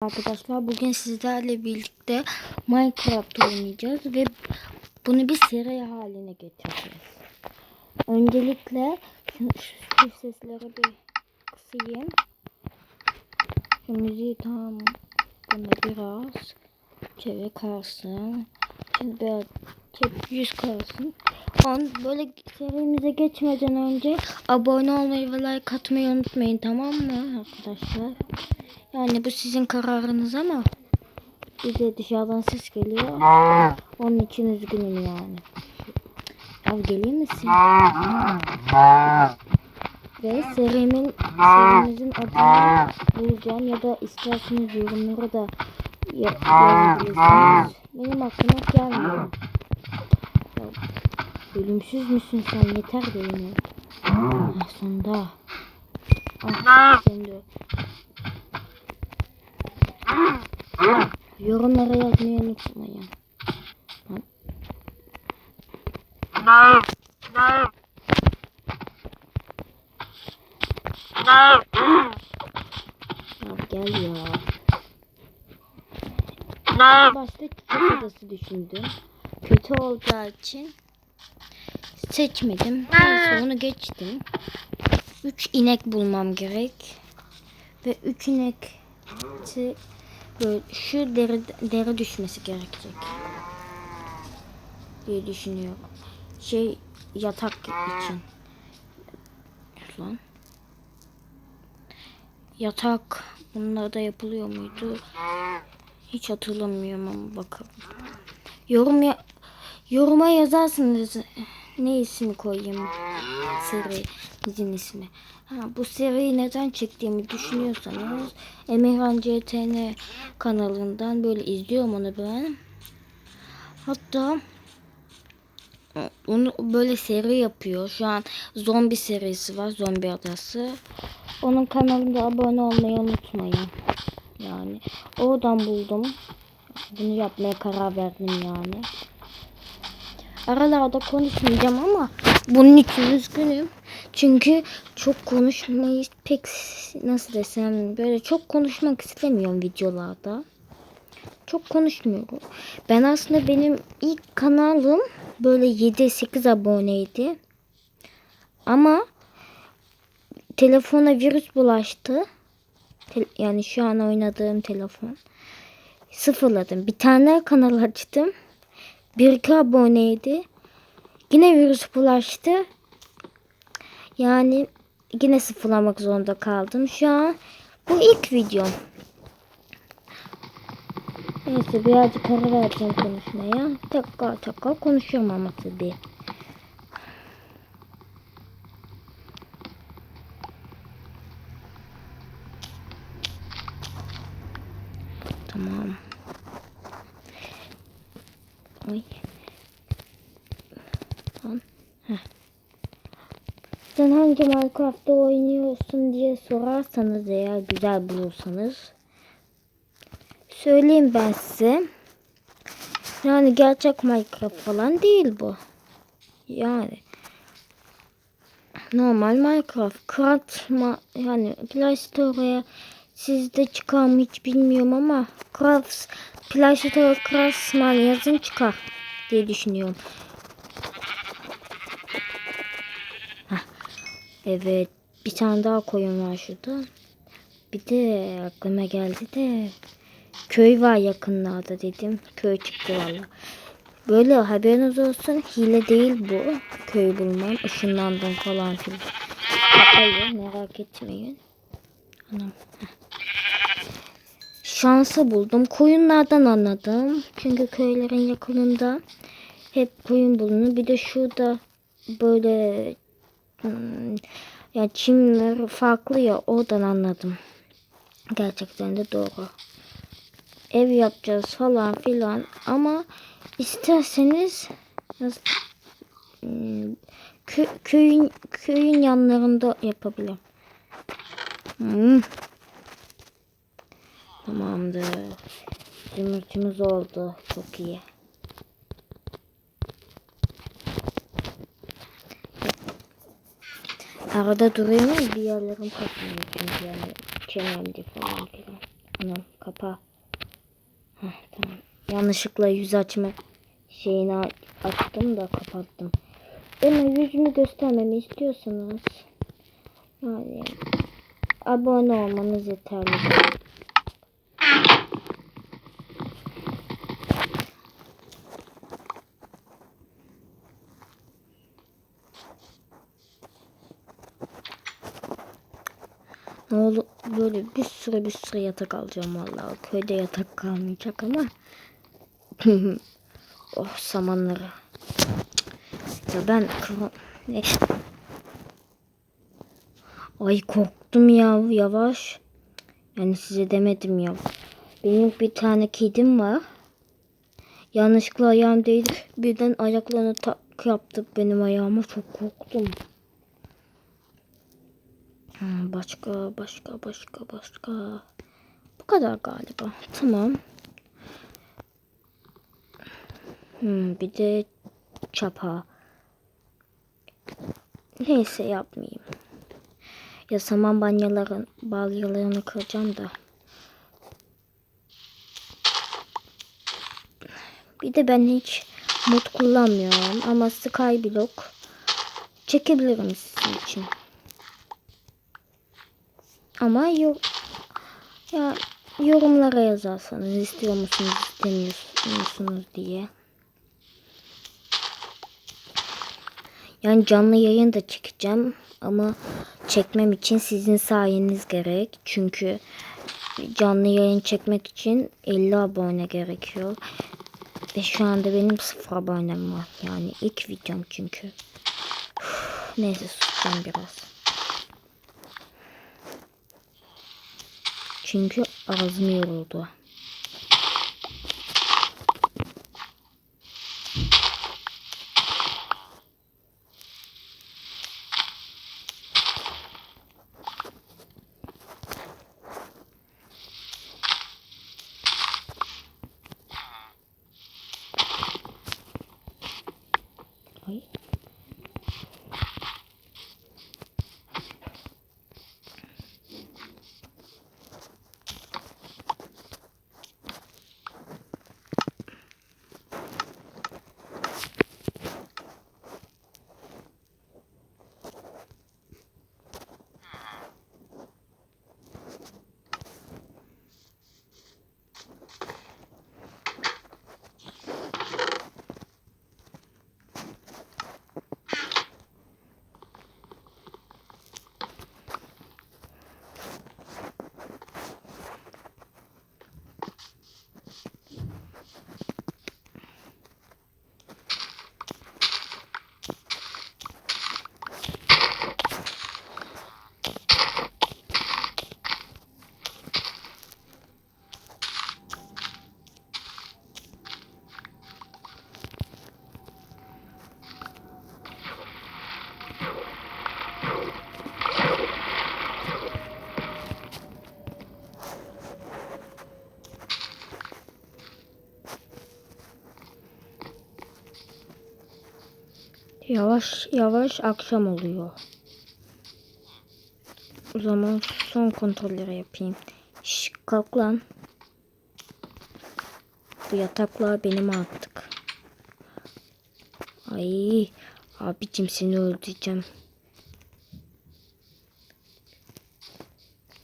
Arkadaşlar bugün sizlerle birlikte Minecraft oynayacağız ve bunu bir seri haline getireceğiz. Öncelikle şu, şu sesleri bir kısayım. Şu müziği tam bunu biraz çevre kalsın. Şimdi biraz yüz kalsın. On, böyle serimize geçmeden önce abone olmayı ve like atmayı unutmayın tamam mı arkadaşlar? Yani bu sizin kararınız ama bize dışarıdan ses geliyor. Onun için üzgünüm yani. Abi gelir misin? Ve serimin serimizin adını bulacağım ya da isterseniz yorumlara da ya- yazabilirsiniz. Benim aklıma gelmiyor. Ölümsüz müsün sen? Yeter benim. Ah, sonunda. Ah, sen de. Yorumlara yazmayı unutmayın. Ya gel ya. Başta çiçek adası düşündüm. Kötü olacağı için seçmedim. Neyse onu geçtim. 3 inek bulmam gerek. Ve 3 inek böyle şu deri, deri düşmesi gerekecek. Diye düşünüyorum. Şey yatak için. Lan. Yatak bunlar da yapılıyor muydu? Hiç hatırlamıyorum ama bakalım. Yorum ya yoruma yazarsınız ne ismi koyayım seri dizinin ismi. Ha, bu seriyi neden çektiğimi düşünüyorsanız Emirhan CTN kanalından böyle izliyorum onu ben. Hatta onu böyle seri yapıyor. Şu an zombi serisi var. Zombi adası. Onun kanalında abone olmayı unutmayın. Yani oradan buldum. Bunu yapmaya karar verdim yani. Aralarda konuşmayacağım ama bunun için üzgünüm. Çünkü çok konuşmayı pek nasıl desem böyle çok konuşmak istemiyorum videolarda. Çok konuşmuyorum. Ben aslında benim ilk kanalım böyle 7-8 aboneydi. Ama telefona virüs bulaştı. Yani şu an oynadığım telefon. Sıfırladım. Bir tane kanal açtım. Bir iki aboneydi. Yine virüs bulaştı. Yani yine sıfırlamak zorunda kaldım. Şu an bu ilk videom. Neyse birazcık ara vereceğim konuşmaya. Tekrar tekrar konuşuyorum ama tabii. Oy. Tamam. Heh. Sen hangi Minecraft'ta oynuyorsun diye sorarsanız eğer güzel bulursanız söyleyeyim ben size. Yani gerçek Minecraft falan değil bu. Yani normal Minecraft. Craft yani Play Store'ya sizde çıkar mı hiç bilmiyorum ama Craft Play Store Craftsman yazın çıkar diye düşünüyorum. Hah. Evet bir tane daha koyun var şurada. Bir de aklıma geldi de köy var yakınlarda dedim. Köy çıktı valla. Böyle haberiniz olsun hile değil bu. Köy bulmam. ışınlandım falan filan. Hayır merak etmeyin. Anam. heh. Şansı buldum. Koyunlardan anladım. Çünkü köylerin yakınında hep koyun bulunur. Bir de şurada böyle hmm, ya çimler farklı ya oradan anladım. Gerçekten de doğru. Ev yapacağız falan filan ama isterseniz nasıl hmm, kö, köyün köyün yanlarında yapabilirim. Hmm. Tamamdır. Zümrütümüz oldu. Çok iyi. Arada duruyor ama bir yerlerim kapanıyor çünkü yani çenemdi falan filan. Anam kapa. Heh, tamam. Yanlışlıkla yüz açma şeyini a- açtım da kapattım. Bana yüzümü göstermemi istiyorsanız yani abone olmanız yeterli. Ne olur böyle bir sürü yatak alacağım vallahi. Köyde yatak kalmayacak ama. oh samanları. Ya ben? Ay korktum ya yavaş. Yani size demedim ya. Benim bir tane kedim var. Yanlışlıkla ayağım değdi. Birden ayaklarını tak yaptı benim ayağıma. Çok korktum. Başka, başka, başka, başka. Bu kadar galiba. Tamam. Hmm, bir de çapa. Neyse yapmayayım. Ya saman banyaların balyalarını kıracağım da. Bir de ben hiç mod kullanmıyorum ama Skyblock çekebilirim sizin için. Ama yok ya yorumlara yazarsanız istiyor musunuz istemiyor musunuz diye. Yani canlı yayın da çekeceğim ama çekmem için sizin sayeniz gerek. Çünkü canlı yayın çekmek için 50 abone gerekiyor. Ve şu anda benim sıfır abonem var. Yani ilk videom çünkü. Üf, Neyse susacağım biraz. Çünkü ağzım yoruldu. Yavaş yavaş akşam oluyor. O zaman son kontrolleri yapayım. Şş, kalk lan. Bu yataklar benim artık. Ay abicim seni öldüreceğim.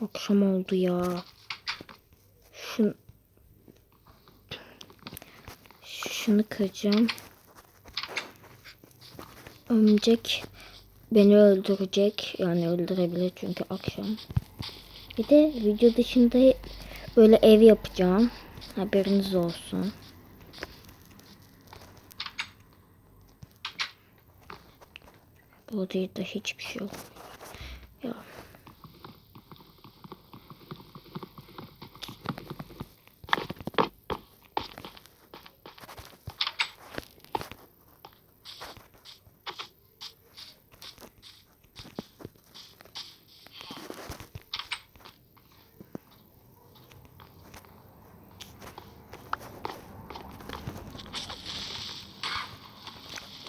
Akşam oldu ya. Şun şunu kıracağım. Ömcek beni öldürecek. Yani öldürebilir çünkü akşam. Bir de video dışında böyle ev yapacağım. Haberiniz olsun. Bu odada hiçbir şey yok. Ya.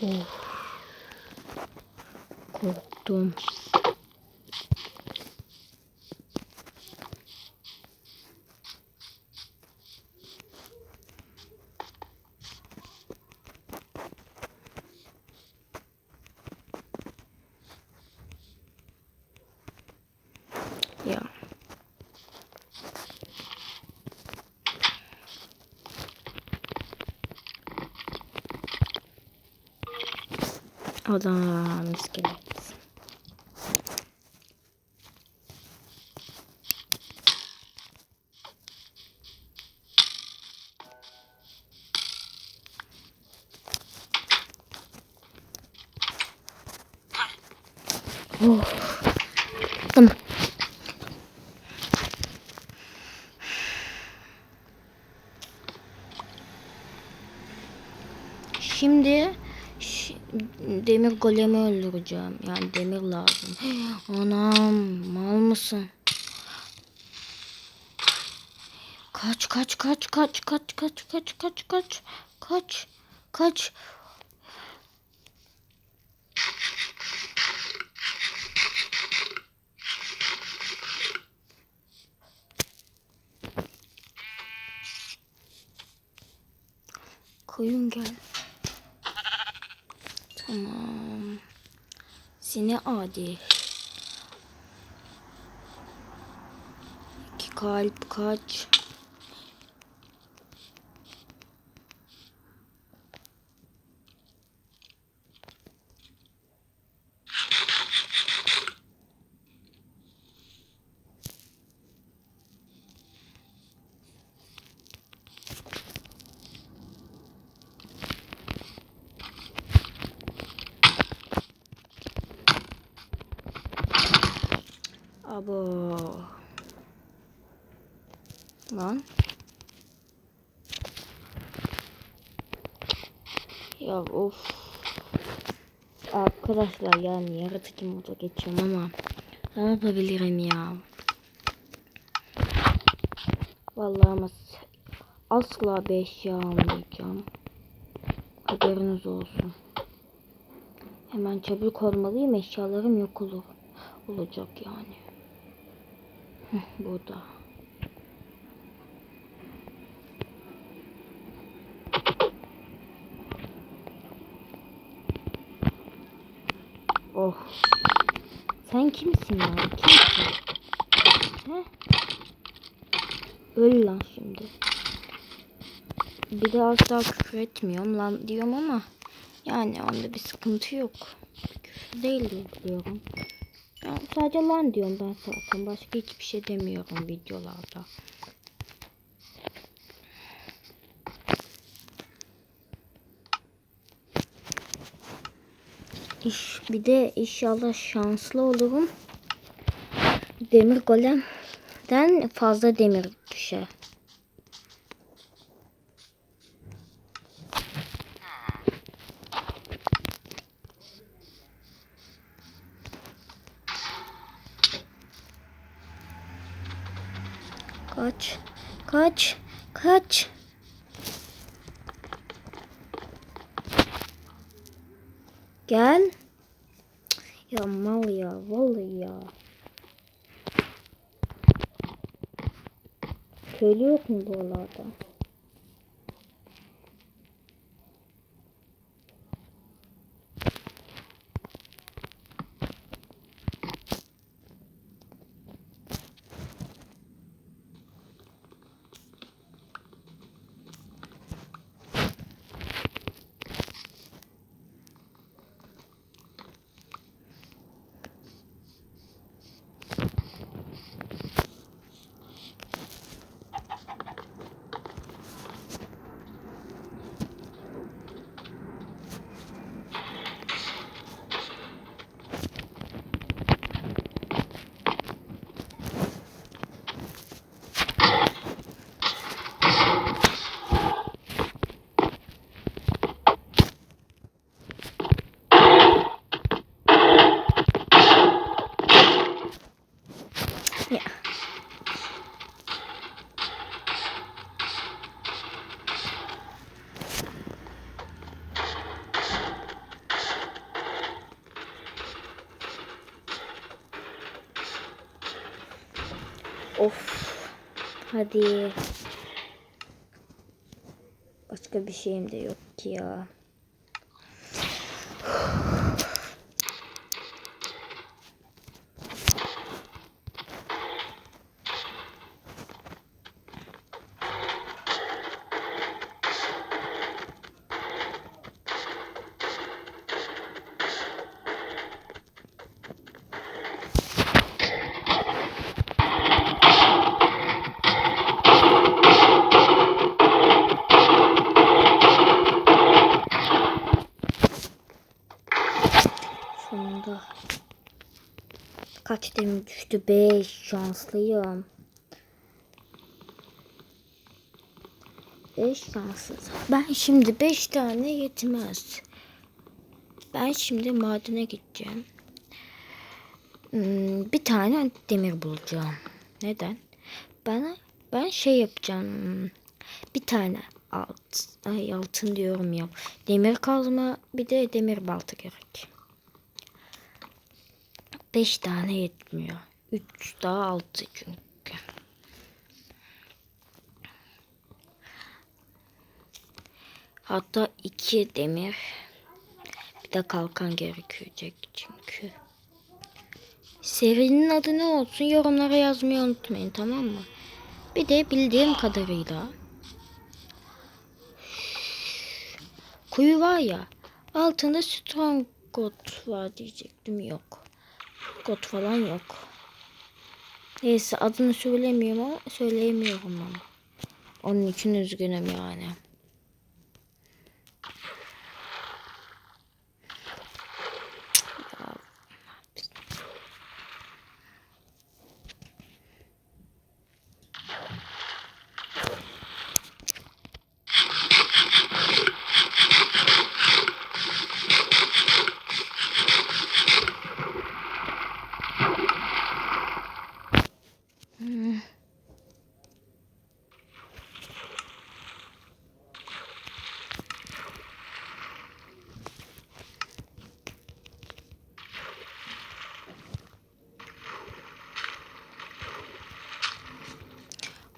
Of. Korktum. Adam mis gibi. Golemi öldüreceğim. Yani demir lazım. Anam mal mısın? Kaç kaç kaç kaç kaç kaç kaç kaç kaç kaç kaç Koyun gel. Tamam. Seni adi. İki kalp kaç. Abo. Lan. Ya of. Arkadaşlar yani yaratıcı moda geçiyorum ama ne yapabilirim ya? Vallahi ama asla bir eşya almayacağım. Haberiniz olsun. Hemen çabuk olmalıyım eşyalarım yok olur. Olacak yani. Heh, burada. Oh. Sen kimsin ya? Kimsin? He? Öl lan şimdi. Bir de asla küfür etmiyorum lan diyorum ama yani onda bir sıkıntı yok. Küfür değil diyorum. Ben sadece lan diyorum ben zaten. Başka hiçbir şey demiyorum videolarda. İş, bir de inşallah şanslı olurum. Demir golemden fazla demir düşer. Kaç. Kaç. Kaç. Gel. Ya mal ya. Vallahi ya. Köylü yok mu buralarda? Ya. Of. Hadi. Başka bir şeyim de yok ki ya. Demir düştü? 5 şanslıyım. 5 şanssız. Ben şimdi 5 tane yetmez. Ben şimdi madene gideceğim. Hmm, bir tane demir bulacağım. Neden? Ben ben şey yapacağım. Bir tane alt, ay altın diyorum ya. Demir kazma bir de demir balta gerek. Beş tane yetmiyor. Üç daha altı çünkü. Hatta iki demir. Bir de kalkan gerekecek çünkü. Serinin adı ne olsun yorumlara yazmayı unutmayın tamam mı? Bir de bildiğim kadarıyla kuyu var ya altında strong god var diyecektim yok. God falan yok. Neyse adını söylemiyorum ama söyleyemiyorum ama. Onun için üzgünüm yani.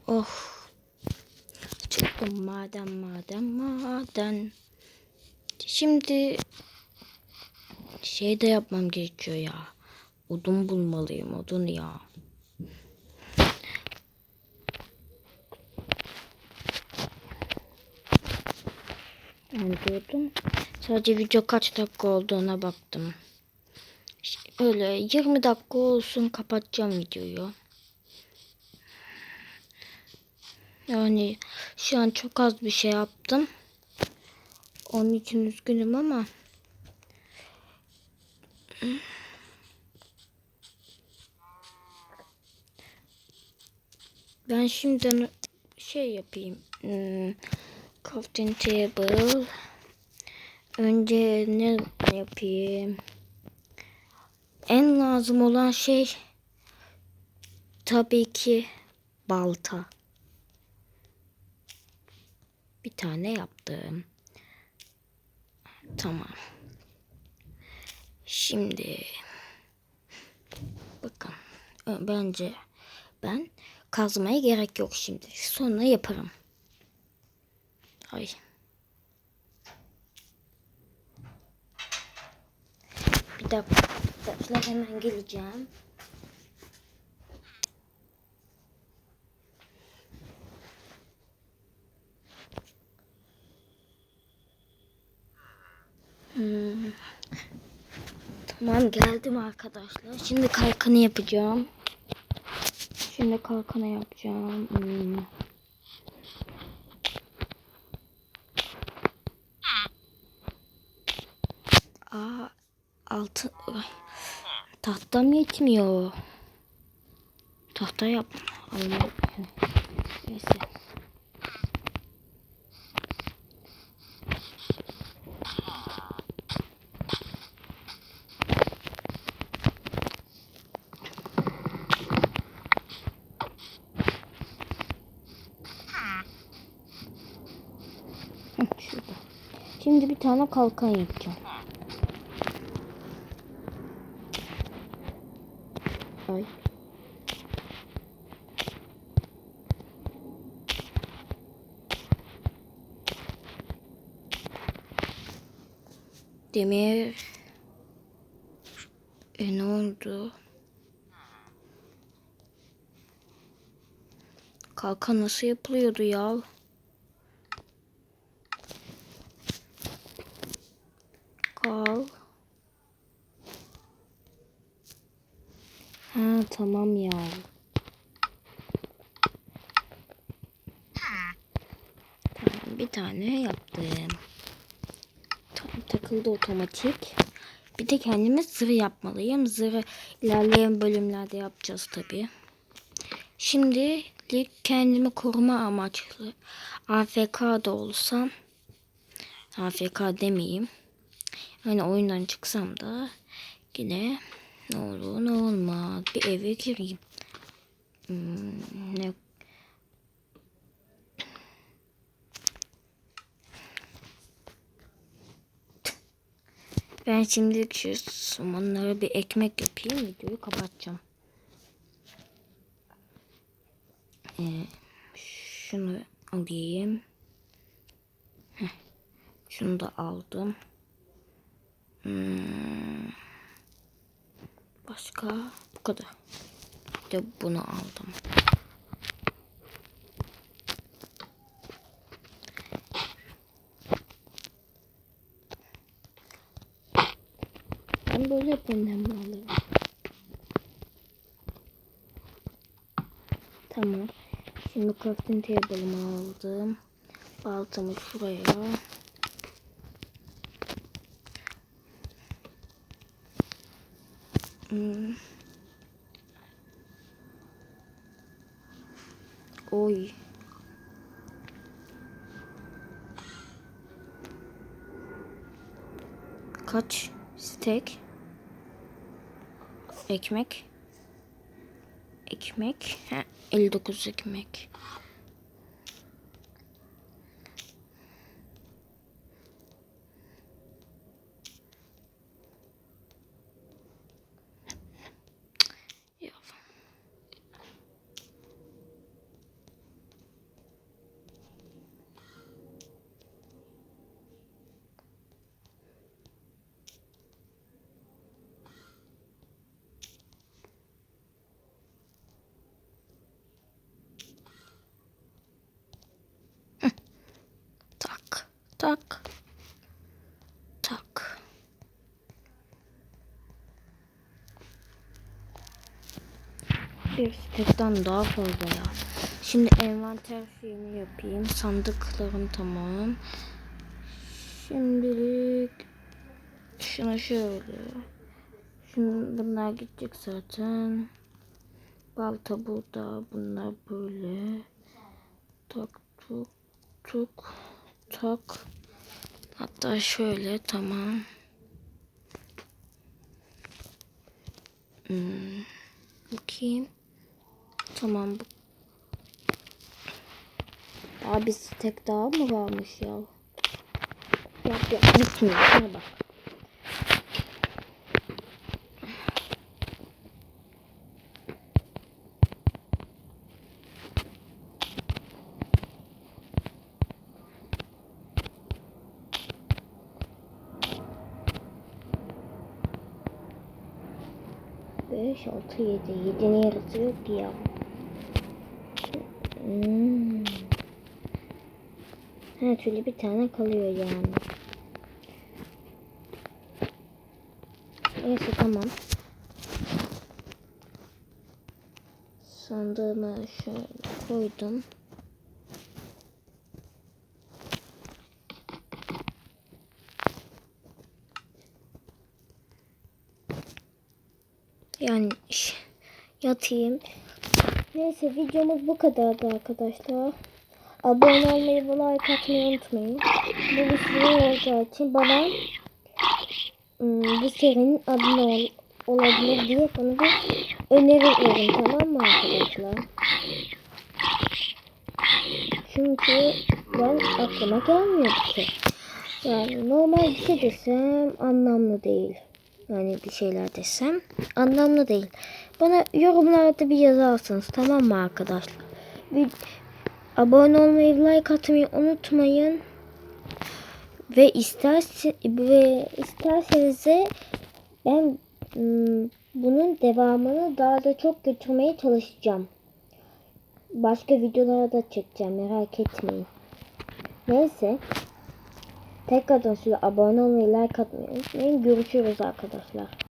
Oh. Çıktım maden maden maden. Şimdi şey de yapmam gerekiyor ya. Odun bulmalıyım odun ya. Ben diyordum. Sadece video kaç dakika olduğuna baktım. Öyle 20 dakika olsun kapatacağım videoyu. Yani şu an çok az bir şey yaptım. Onun için üzgünüm ama. Ben şimdiden şey yapayım. Hmm, crafting table. Önce ne yapayım? En lazım olan şey tabii ki balta. Bir tane yaptım. Tamam. Şimdi bakın bence ben kazmaya gerek yok şimdi. Sonra yaparım. Ay. Bir dakika. Arkadaşlar hemen geleceğim. Tamam geldim arkadaşlar. Şimdi kalkanı yapacağım. Şimdi kalkanı yapacağım. Hmm. Aa, altın ay, tahtam yetmiyor. Tahta yap. Neyse. Hı, Şurada. Tane kalkan yapacağım. Ay. Demir. E ne oldu? Kalkan nasıl yapılıyordu ya? Kal. Ha tamam ya. Tamam bir tane yaptım. Tamam takıldı otomatik. Bir de kendime zırh yapmalıyım. Zırhı ilerleyen bölümlerde yapacağız tabii. Şimdilik kendimi koruma amaçlı AFK da olsam AFK demeyeyim. Hani oyundan çıksam da yine ne olur ne olmaz bir eve gireyim. Hmm, ne Ben şimdilik şu somonlara bir ekmek yapayım. Videoyu kapatacağım. Ee, şunu alayım. Heh, şunu da aldım. Hmm. Başka bu kadar. Bir de bunu aldım. Ben böyle yapayım hem alayım. Tamam. Şimdi crafting table'ımı aldım. Baltamı şuraya. Hmm. Oy. Kaç steak? Ekmek. Ekmek. Ha, 59 ekmek. Ya. Tak. Tak. Tak. Bir stekten daha fazla ya. Şimdi envanter şeyini yapayım. Sandıklarım tamam. Şimdilik şuna şöyle. Şimdi bunlar gidecek zaten. Balta burada. Bunlar böyle. Tak tuk tuk tak. Hatta şöyle tamam. Hmm, bakayım. Tamam bir tek daha mı varmış ya? Yap yap bitmiyor. Şuna bak. Beş, altı, yedi. Yedinin yarısı yok ya. Hmm. Her türlü bir tane kalıyor yani. Neyse tamam. Sandığımı şöyle koydum. Yani yatayım. Neyse videomuz bu kadardı arkadaşlar. Abone olmayı ve like atmayı unutmayın. Bu bir seri olacağı için bana ım, bu serinin adını ol, olabilir diye bana bir öneri verin tamam mı arkadaşlar? Çünkü ben aklıma gelmiyor bir şey. Yani normal bir şey desem anlamlı değil. Yani bir şeyler desem anlamlı değil. Bana yorumlarda bir yazarsınız tamam mı arkadaşlar? Bir abone olmayı, like atmayı unutmayın. Ve isterse ve isterseniz de ben bunun devamını daha da çok götürmeye çalışacağım. Başka videolarda çekeceğim merak etmeyin. Neyse. Tekrardan size abone olmayı, like atmayı unutmayın. Görüşürüz arkadaşlar.